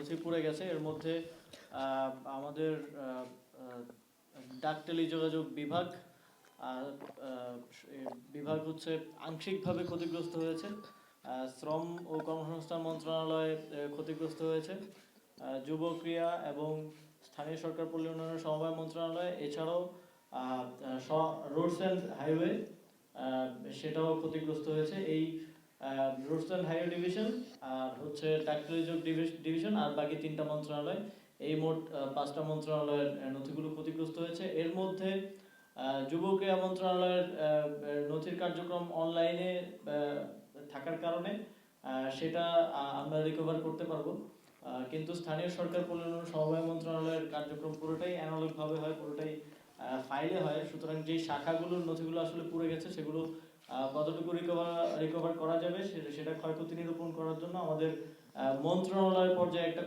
নথি পুড়ে গেছে। এর মধ্যে আমাদের আহ, আহ, ডাক টেলিযোগাযোগ বিভাগ বিভাগ হচ্ছে আংশিকভাবে ক্ষতিগ্রস্ত হয়েছে। শ্রম ও কর্মসংস্থান মন্ত্রণালয় ক্ষতিগ্রস্ত হয়েছে। যুব ক্রিয়া এবং স্থানীয় সরকার পল্লী উন্নয়ন সমবায় মন্ত্রণালয় এছাড়াও রোডস অ্যান্ড হাইওয়ে সেটাও ক্ষতিগ্রস্ত হয়েছে। এই রোডস অ্যান্ড ডিভিশন আর হচ্ছে ডাক্তারিযোগ ডিভিশন আর বাকি তিনটা মন্ত্রণালয়। এই মোট পাঁচটা মন্ত্রণালয়ের নথিগুলো ক্ষতিগ্রস্ত হয়েছে। এর মধ্যে যুব ক্রীড়া মন্ত্রণালয়ের নথির কার্যক্রম অনলাইনে থাকার কারণে সেটা আমরা রিকভার করতে পারব। কিন্তু স্থানীয় সরকার পরিচালনা সমবায় মন্ত্রণালয়ের কার্যক্রম পুরোটাই অ্যানালগ ভাবে হয়, পুরোটাই ফাইলে হয়। সুতরাং যে শাখাগুলোর নথিগুলো আসলে পুড়ে গেছে, সেগুলো কতটুকু রিকভার রিকভার করা যাবে সেটা ক্ষয়ক্ষতি নিরূপণ করার জন্য আমাদের মন্ত্রণালয় পর্যায়ে একটা